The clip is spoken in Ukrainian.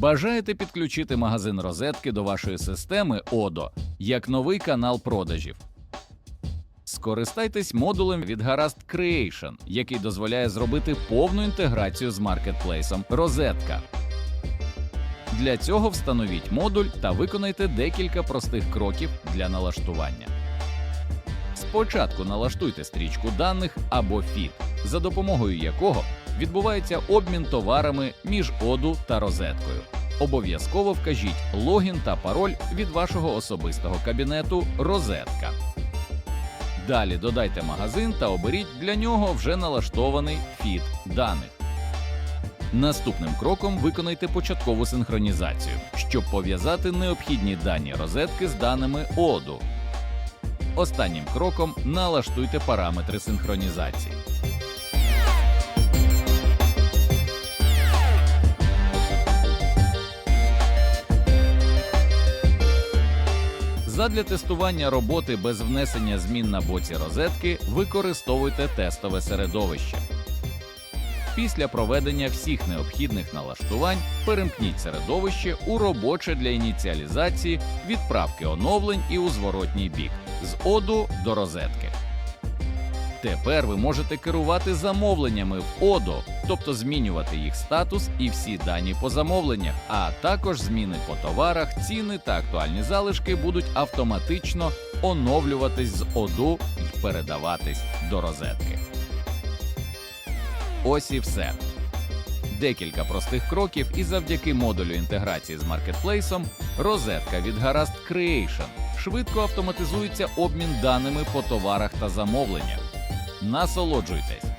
Бажаєте підключити магазин розетки до вашої системи Odoo як новий канал продажів. Скористайтесь модулем від Гаразд Creation, який дозволяє зробити повну інтеграцію з маркетплейсом Розетка. Для цього встановіть модуль та виконайте декілька простих кроків для налаштування. Спочатку налаштуйте стрічку даних або фід, за допомогою якого відбувається обмін товарами між оду та розеткою. Обов'язково вкажіть логін та пароль від вашого особистого кабінету Розетка. Далі додайте магазин та оберіть для нього вже налаштований фід даних. Наступним кроком виконайте початкову синхронізацію, щоб пов'язати необхідні дані розетки з даними оду. Останнім кроком налаштуйте параметри синхронізації. Задля тестування роботи без внесення змін на боці розетки використовуйте тестове середовище. Після проведення всіх необхідних налаштувань перемкніть середовище у робоче для ініціалізації, відправки оновлень і у зворотній бік з оду до розетки. Тепер ви можете керувати замовленнями в ОДО, тобто змінювати їх статус і всі дані по замовленнях, а також зміни по товарах, ціни та актуальні залишки будуть автоматично оновлюватись з ОДУ і передаватись до розетки. Ось і все. Декілька простих кроків, і завдяки модулю інтеграції з маркетплейсом розетка від Гаразд Creation швидко автоматизується обмін даними по товарах та замовленнях. Насолоджуйтесь!